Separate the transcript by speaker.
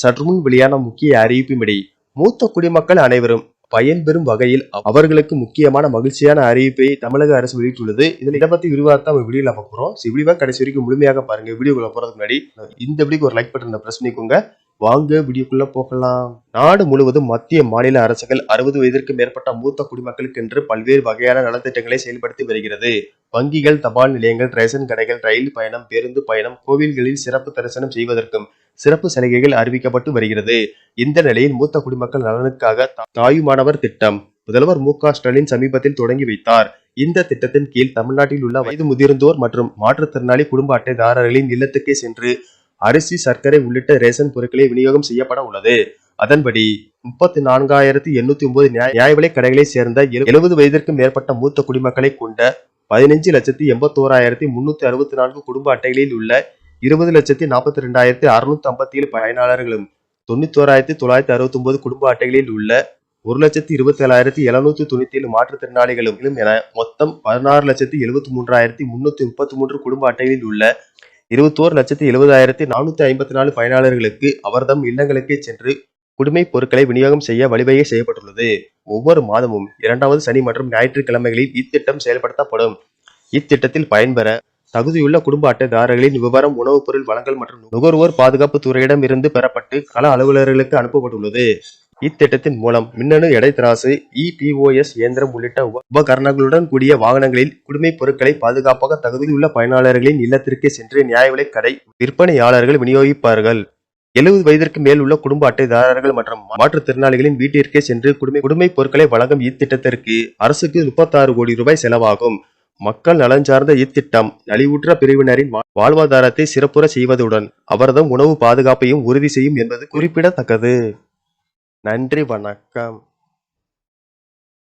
Speaker 1: சற்றுமுன் வெளியான முக்கிய அறிவிப்பின்படி மூத்த குடிமக்கள் அனைவரும் பயன்பெறும் வகையில் அவர்களுக்கு முக்கியமான மகிழ்ச்சியான அறிவிப்பை தமிழக அரசு வெளியிட்டுள்ளது. இதில் இதை பத்தி விரிவாக தான் வீடியோல பார்க்குறோம் கடைசி வரைக்கும் முழுமையாக பாருங்க. வீடியோக்குள்ள போறதுக்கு முன்னாடி இந்த வீடியோக்கு ஒரு லைக் பட்டன் பிரஸ் பண்ணிக்கோங்க. வாங்க வீடியோக்குள்ள போகலாம். நாடு முழுவதும் மத்திய மாநில அரசுகள் அறுபது வயதிற்கு மேற்பட்ட மூத்த குடிமக்களுக்கு என்று பல்வேறு வகையான நலத்திட்டங்களை செயல்படுத்தி வருகிறது. வங்கிகள் தபால் நிலையங்கள் ரேஷன் கடைகள் ரயில் பயணம் பேருந்து பயணம் கோவில்களில் சிறப்பு தரிசனம் செய்வதற்கும் சிறப்பு சலுகைகள் அறிவிக்கப்பட்டு வருகிறது. இந்த நிலையில் மூத்த குடிமக்கள் நலனுக்காக தாயுமானவர் திட்டம் முதல்வர் மு ஸ்டாலின் சமீபத்தில் தொடங்கி வைத்தார். இந்த திட்டத்தின் கீழ் தமிழ்நாட்டில் உள்ள வயது முதிர்ந்தோர் மற்றும் மாற்றுத்திறனாளி குடும்ப அட்டைதாரர்களின் இல்லத்துக்கே சென்று அரிசி சர்க்கரை உள்ளிட்ட ரேஷன் பொருட்களை விநியோகம் செய்யப்பட உள்ளது. அதன்படி முப்பத்தி நான்காயிரத்தி எண்ணூத்தி ஒன்பது நியாய விலை கடைகளை சேர்ந்த எழுபது வயதிற்கும் மேற்பட்ட மூத்த குடிமக்களை கொண்ட பதினஞ்சு லட்சத்தி எண்பத்தோராயிரத்தி முன்னூத்தி அறுபத்தி நான்கு குடும்ப அட்டைகளில் உள்ள இருபது லட்சத்தி நாற்பத்தி ரெண்டாயிரத்தி அறுநூத்தி ஐம்பத்தி ஏழு பயனாளர்களும் தொண்ணூத்தோராயிரத்தி தொள்ளாயிரத்தி அறுபத்தி ஒன்பது குடும்ப அட்டைகளில் உள்ள ஒரு லட்சத்தி இருபத்தி ஏழாயிரத்தி எழுநூத்தி தொண்ணூத்தி ஏழு மாற்றுத்திறனாளிகளும் என மொத்தம் பதினாறு லட்சத்தி எழுபத்தி மூன்றாயிரத்தி முன்னூத்தி முப்பத்தி மூன்று குடும்ப அட்டைகளில் உள்ள இருபத்தோரு லட்சத்தி எழுபதாயிரத்தி நானூத்தி ஐம்பத்தி நாலு பயனாளர்களுக்கு அவர்தம் இல்லங்களுக்கே சென்று குடிமைப் பொருட்களை விநியோகம் செய்ய வழிவகை செய்யப்பட்டுள்ளது. ஒவ்வொரு மாதமும் இரண்டாவது சனி மற்றும் ஞாயிற்றுக்கிழமைகளில் இத்திட்டம் செயல்படுத்தப்படும். இத்திட்டத்தில் பயன்பெற தகுதியுள்ள குடும்ப அட்டைதாரர்களின் விவரம் உணவுப் பொருள் வழங்கல் மற்றும் நுகர்வோர் பாதுகாப்பு துறையிடம் இருந்து பெறப்பட்டு கள அலுவலர்களுக்கு அனுப்பப்பட்டுள்ளது. இத்திட்டத்தின் மூலம் மின்னணு எடைத்தராசு இபிஓஎஸ் இயந்திரம் உள்ளிட்ட உபகரணங்களுடன் கூடிய வாகனங்களில் குடிமைப் பொருட்களை பாதுகாப்பாக தகுதியுள்ள பயனாளர்களின் இல்லத்திற்கே சென்று நியாயவிலைக் கடை விற்பனையாளர்கள் விநியோகிப்பார்கள். எழுபது வயதிற்கு மேல் உள்ள குடும்ப அட்டைதாரர்கள் மற்றும் மாற்றுத்திறனாளிகளின் வீட்டிற்கே சென்று குடும்ப குடிமைப் பொருட்களை வழங்கும் இத்திட்டத்திற்கு அரசுக்கு முப்பத்தாறு கோடி ரூபாய் செலவாகும். மக்கள் நலன் சார்ந்த இத்திட்டம் நலிவுற்ற பிரிவினரின் வா- வாழ்வாதாரத்தை சிறப்புற செய்வதுடன் அவரது உணவு பாதுகாப்பையும் உறுதி செய்யும் என்பது குறிப்பிடத்தக்கது. நன்றி வணக்கம்.